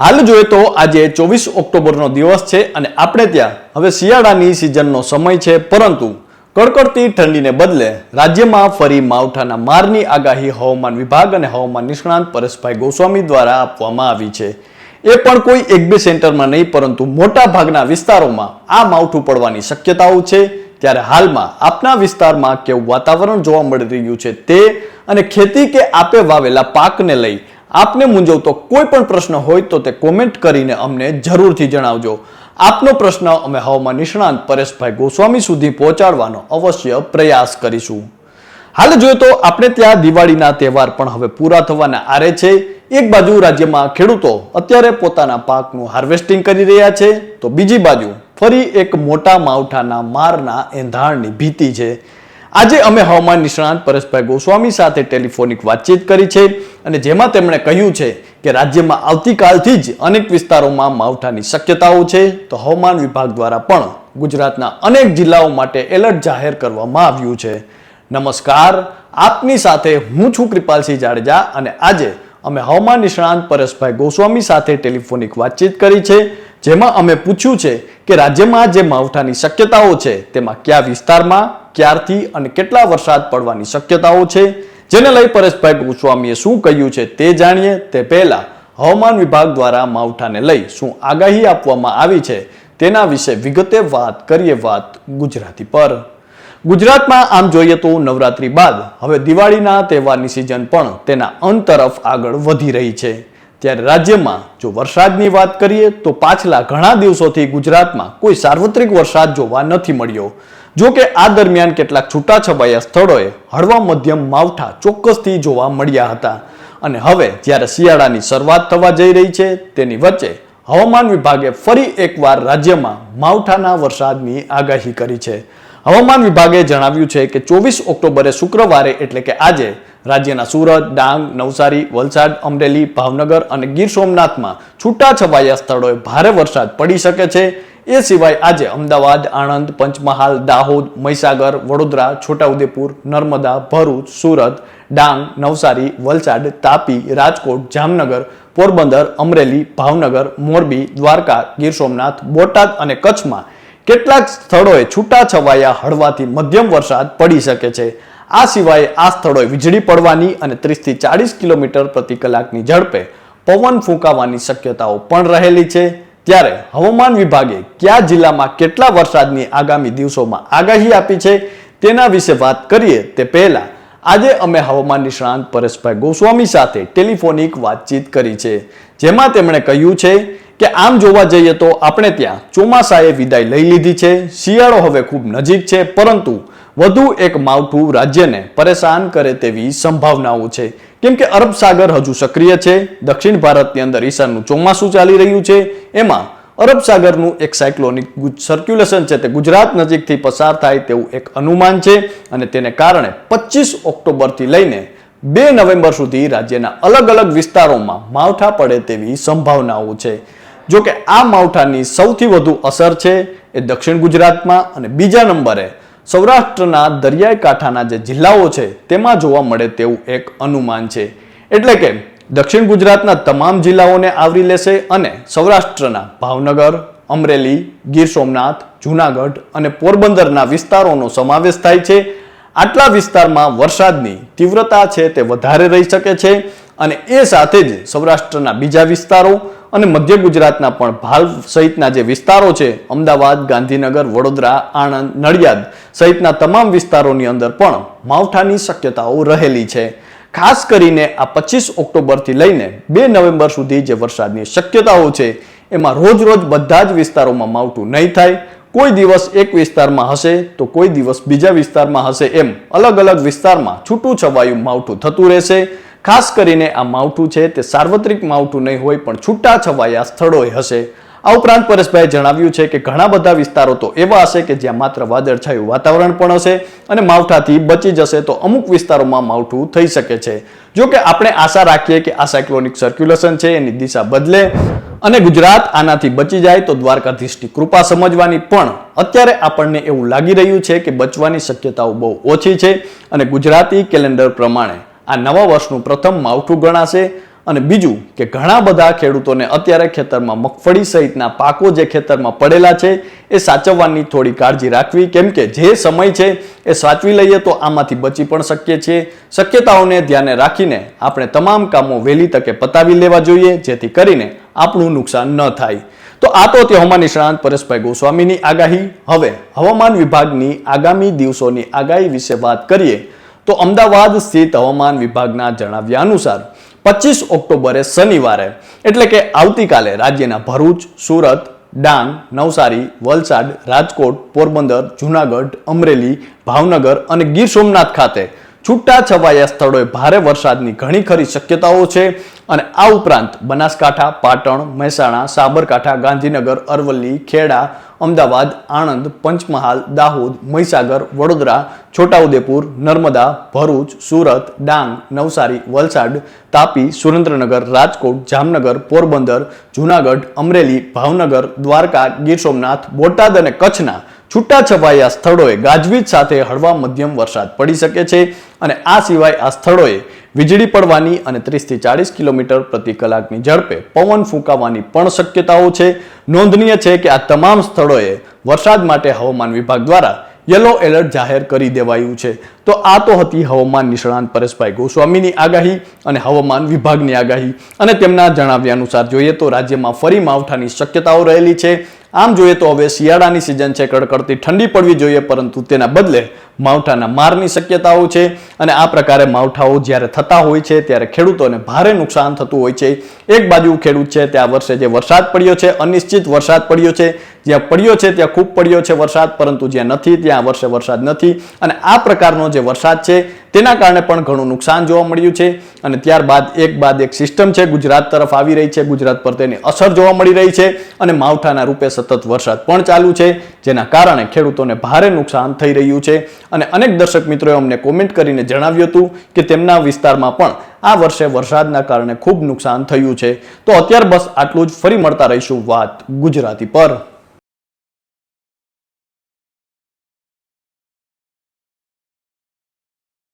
હાલ જોઈએ તો આજે ચોવીસ ઓક્ટોબરનો દિવસ છે અને આપણે ત્યાં હવે શિયાળાની સિઝનનો સમય છે, પરંતુ કડકડતી ઠંડીને બદલે રાજ્યમાં ફરી માવઠાના મારની આગાહી હવામાન વિભાગ અને હવામાન નિષ્ણાંત પરેશભાઈ ગોસ્વામી દ્વારા આપવામાં આવી છે. એ પણ કોઈ એક બે સેન્ટરમાં નહીં, પરંતુ મોટા ભાગના વિસ્તારોમાં આ માવઠું પડવાની શક્યતાઓ છે. ત્યારે હાલમાં આપના વિસ્તારમાં કેવું વાતાવરણ જોવા મળી રહ્યું છે તે અને ખેતી કે આપે વાવેલા પાકને લઈ આપને મૂંઝવતો કોઈ પણ પ્રશ્ન હોય તો તે કોમેન્ટ કરીને અમને જરૂરથી જણાવજો. આપનો પ્રશ્ન અમે હવામાન નિષ્ણાંત પરેશભાઈ ગોસ્વામી સુધી પહોંચાડવાનો અવશ્ય પ્રયાસ કરીશું. હાલ જોઈએ તો આપણે ત્યાં દિવાળીના તહેવાર પણ હવે પૂરા થવાના આરે છે. એક બાજુ રાજ્યમાં ખેડૂતો અત્યારે પોતાના પાકનું હાર્વેસ્ટિંગ કરી રહ્યા છે. તો બીજી બાજુ ફરી એક મોટા માવઠાના મારના એંધાણની ભીતિ છે. આજે અમે હવામાન નિષ્ણાંત પરેશભાઈ ગોસ્વામી સાથે ટેલિફોનિક વાતચીત કરી છે. અને જેમાં તેમણે કહ્યું છે કે રાજ્યમાં આવતીકાલથી જ અનેક વિસ્તારોમાં માવઠાની શક્યતાઓ છે, તો હવામાન વિભાગ દ્વારા પણ ગુજરાતના અનેક જિલ્લાઓ માટે એલર્ટ જાહેર કરવામાં આવ્યું છે. નમસ્કાર, આપની સાથે હું છું કૃપાલસિંહ જાડેજા અને આજે અમે હવામાન નિષ્ણાંત પરેશભાઈ ગોસ્વામી સાથે ટેલિફોનિક વાતચીત કરી છે, જેમાં અમે પૂછ્યું છે કે રાજ્યમાં જે માવઠાની શક્યતાઓ છે, તેમાં કયા વિસ્તારમાં, ક્યારથી અને કેટલા વરસાદ પડવાની શક્યતાઓ છે જેને લઈ પરેશભાઈ ગોસ્વામીએ શું કહ્યું છે તે જાણીએ. તે પહેલા હવામાન વિભાગ દ્વારા માવઠાને લઈ શું આગાહી આપવામાં આવી છે તેના વિશે વિગતે વાત કરીએ વાત ગુજરાતી પર. ગુજરાતમાં આમ જોઈએ તો નવરાત્રી બાદ હવે દિવાળીના તહેવારની સિઝન પણ તેના અંત તરફ આગળ વધી રહી છે. ત્યારે રાજ્યમાં જો વરસાદની વાત કરીએ તો પાછલા ઘણા દિવસોથી ગુજરાતમાં કોઈ સાર્વત્રિક વરસાદ જોવા નથી મળ્યો. જો કે આ દરમિયાન કેટલાક છૂટાછવાયા સ્થળોએ હળવા મધ્યમ માવઠા ચોક્કસથી જોવા મળ્યા હતા. અને હવે જ્યારે શિયાળાની શરૂઆત થવા જઈ રહી છે, તેની વચ્ચે હવામાન વિભાગે ફરી એકવાર રાજ્યમાં માવઠાના વરસાદની આગાહી કરી છે. હવામાન વિભાગે જણાવ્યું છે કે ચોવીસ ઓક્ટોબરે શુક્રવારે એટલે કે આજે રાજ્યના સુરત, ડાંગ, નવસારી, વલસાડ, અમરેલી, ભાવનગર અને ગીર સોમનાથમાં છૂટાછવાયા સ્થળોએ ભારે વરસાદ પડી શકે છે. એ સિવાય આજે અમદાવાદ, આણંદ, પંચમહાલ, દાહોદ, મહીસાગર, વડોદરા, છોટાઉદેપુર, નર્મદા, ભરૂચ, સુરત, ડાંગ, નવસારી, વલસાડ, તાપી, રાજકોટ, જામનગર પોરબંદર, અમરેલી, ભાવનગર, મોરબી, દ્વારકા, ગીર સોમનાથ, બોટાદ અને કચ્છમાં કેટલાક સ્થળોએ છૂટાછવાયા હળવાથી મધ્યમ વરસાદ પડી શકે છે. આ સિવાય આ સ્થળોએ વીજળી પડવાની અને ત્રીસથી ચાળીસ કિલોમીટર પ્રતિ કલાકની ઝડપે પવન ફૂંકાવાની શક્યતાઓ પણ રહેલી છે. ત્યારે હવામાન વિભાગે કયા જિલ્લામાં કેટલા વરસાદની આગામી દિવસોમાં આગાહી આપી છે તેના વિશે વાત કરીએ તે પહેલા આજે અમે હવામાન નિષ્ણાંત પરેશભાઈ ગોસ્વામી સાથે ટેલિફોનિક વાતચીત કરી છે, જેમાં તેમણે કહ્યું છે કે આમ જોવા જઈએ તો આપણે ત્યાં ચોમાસાએ વિદાય લઈ લીધી છે, શિયાળો હવે ખૂબ નજીક છે, પરંતુ વધુ એક માવઠું રાજ્યને પરેશાન કરે તેવી સંભાવનાઓ છે. કેમ કે અરબ સાગર હજુ સક્રિય છે, દક્ષિણ ભારતની અંદર ઈશાનનું ચોમાસું ચાલી રહ્યું છે, એમાં અરબ સાગરનું એક સાયક્લોનિક સર્ક્યુલેશન છે તે ગુજરાત નજીકથી પસાર થાય તેવું એક અનુમાન છે અને તેને કારણે પચીસ ઓક્ટોબરથી લઈને બે નવેમ્બર સુધી રાજ્યના અલગ અલગ વિસ્તારોમાં માવઠા પડે તેવી સંભાવનાઓ છે. જો કે આ માવઠાની સૌથી વધુ અસર છે એ દક્ષિણ ગુજરાતમાં અને બીજા નંબરે સૌરાષ્ટ્રના દરિયાઈ કાંઠાના જે જિલ્લાઓ છે તેમાં જોવા મળે તેવું એક અનુમાન છે. એટલે કે દક્ષિણ ગુજરાતના તમામ જિલ્લાઓને આવરી લેશે અને સૌરાષ્ટ્રના ભાવનગર, અમરેલી, ગીર સોમનાથ, જૂનાગઢ અને પોરબંદરના વિસ્તારોનો સમાવેશ થાય છે. આટલા વિસ્તારમાં વરસાદની તીવ્રતા છે તે વધારે રહી શકે છે અને એ સાથે જ સૌરાષ્ટ્રના બીજા વિસ્તારો અને મધ્ય ગુજરાતના પણ ભાલ સહિતના જે વિસ્તારો છે, અમદાવાદ, ગાંધીનગર, વડોદરા, આણંદ, નડિયાદ સહિતના તમામ વિસ્તારોની અંદર પણ માવઠાની શક્યતાઓ રહેલી છે. ખાસ કરીને આ પચીસ ઓક્ટોબરથી લઈને બે નવેમ્બર સુધી જે વરસાદની શક્યતાઓ છે, એમાં રોજ રોજ બધા જ વિસ્તારોમાં માવઠું નહીં થાય. કોઈ દિવસ એક વિસ્તારમાં હશે તો કોઈ દિવસ બીજા વિસ્તારમાં હશે એમ અલગ અલગ વિસ્તારમાં છૂટું છવાયું માવઠું થતું રહેશે. ખાસ કરીને આ માવઠું છે તે સાર્વત્રિક માવઠું નહીં હોય પણ છૂટા છવાયા સ્થળોએ હશે. આ ઉપરાંત પરેશભાઈએ જણાવ્યું છે કે ઘણા બધા વિસ્તારો તો એવા હશે કે જ્યાં માત્ર વાદળછાયું વાતાવરણ પણ હશે અને માવઠાથી બચી જશે તો અમુક વિસ્તારોમાં માવઠું થઈ શકે છે. જો કે આપણે આશા રાખીએ કે આ સાયક્લોનિક સર્ક્યુલેશન છે, એની દિશા બદલે અને ગુજરાત આનાથી બચી જાય તો દ્વારકાધીશની કૃપા સમજવાની પણ અત્યારે આપણને એવું લાગી રહ્યું છે કે બચવાની શક્યતાઓ બહુ ઓછી છે અને ગુજરાતી કેલેન્ડર પ્રમાણે આ નવા વર્ષનું પ્રથમ માવઠું ગણાશે અને બીજું કે ઘણા બધા ખેડૂતોને અત્યારે ખેતરમાં મગફળી સહિતના પાકો જે ખેતરમાં પડેલા છે, એ સાચવવાની થોડી કાળજી રાખવી. કેમ કે જે સમય છે, એ સાચવી લઈએ તો આમાંથી બચી પણ શકીએ છીએ. શક્યતાઓને ધ્યાને રાખીને આપણે તમામ કામો વહેલી તકે પતાવી લેવા જોઈએ, જેથી કરીને આપણું નુકસાન ન થાય. તો આ તો તે હવામાન નિષ્ણાંત પરેશભાઈ ગોસ્વામીની આગાહી. હવે હવામાન વિભાગની આગામી દિવસોની આગાહી વિશે વાત કરીએ, તો અમદાવાદ સ્થિત હવામાન વિભાગના જણાવ્યા અનુસાર પચીસ ઓક્ટોબરે શનિવારે, એટલે કે આવતીકાલે રાજ્યના ભરૂચ, સુરત, ડાંગ, નવસારી, વલસાડ, રાજકોટ, પોરબંદર, જુનાગઢ, અમરેલી, ભાવનગર અને ગીર સોમનાથ ખાતે છૂટા છવાયા સ્થળોએ ભારે વરસાદની ઘણી ખરી શક્યતાઓ છે અને આ ઉપરાંત બનાસકાંઠા, પાટણ, મહેસાણા, સાબરકાંઠા, ગાંધીનગર, અરવલ્લી, ખેડા અમદાવાદ, આણંદ, પંચમહાલ, દાહોદ, મહીસાગર, વડોદરા, છોટાઉદેપુર, નર્મદા, ભરૂચ, સુરત, ડાંગ, નવસારી, વલસાડ, તાપી, સુરેન્દ્રનગર, રાજકોટ, જામનગર, પોરબંદર, જુનાગઢ, અમરેલી, ભાવનગર, દ્વારકા, ગીર સોમનાથ, બોટાદ અને કચ્છના છૂટાછવાયા સ્થળોએ ગાજવીજ સાથે હળવા મધ્યમ વરસાદ પડી શકે છે અને આ સિવાય આ સ્થળોએ વીજળી પડવાની અને ત્રીસથી ચાળીસ કિલોમીટર પ્રતિ કલાકની ઝડપે પવન ફૂંકાવાની પણ શક્યતાઓ છે. નોંધનીય છે કે આ તમામ સ્થળોએ વરસાદ માટે હવામાન વિભાગ દ્વારા યલો એલર્ટ જાહેર કરી દેવાયું છે. તો આ તો હતી હવામાન નિષ્ણાંત પરેશભાઈ ગોસ્વામીની આગાહી અને હવામાન વિભાગની આગાહી. અને તેમના જણાવ્યા અનુસાર જોઈએ તો રાજ્યમાં ફરી માવઠાની શક્યતાઓ રહેલી છે. આમ જોઈએ તો હવે શિયાળાની સિઝન છે, કડકડતી ઠંડી પડવી જોઈએ, પરંતુ તેના બદલે માવઠાના મારની શક્યતાઓ છે અને આ પ્રકારે માવઠાઓ જ્યારે થતા હોય છે, ત્યારે ખેડૂતોને ભારે નુકસાન થતું હોય છે. એક બાજુ ખેડૂત છે, ત્યાં વર્ષે જે વરસાદ પડ્યો છે, અનિશ્ચિત વરસાદ પડ્યો છે. જ્યાં પડ્યો છે, ત્યાં ખૂબ પડ્યો છે વરસાદ, પરંતુ જ્યાં નથી, ત્યાં વર્ષે વરસાદ નથી. અને આ પ્રકારનો જે વરસાદ છે તેના કારણે પણ ઘણું નુકસાન જોવા મળ્યું છે અને ત્યારબાદ એક બાદ એક સિસ્ટમ છે ગુજરાત તરફ આવી રહી છે. ગુજરાત પર તેની અસર જોવા મળી રહી છે અને માવઠાના રૂપે સતત વરસાદ પણ ચાલુ છે, જેના કારણે ખેડૂતોને ભારે નુકસાન થઈ રહ્યું છે. અને અનેક દર્શક મિત્રોએ અમને કોમેન્ટ કરીને જણાવ્યું હતું કે તેમના વિસ્તારમાં પણ આ વર્ષે વરસાદના કારણે ખૂબ નુકસાન થયું છે. તો અત્યાર બસ આટલું જ. ફરી મળતા રહીશું વાત ગુજરાતી પર.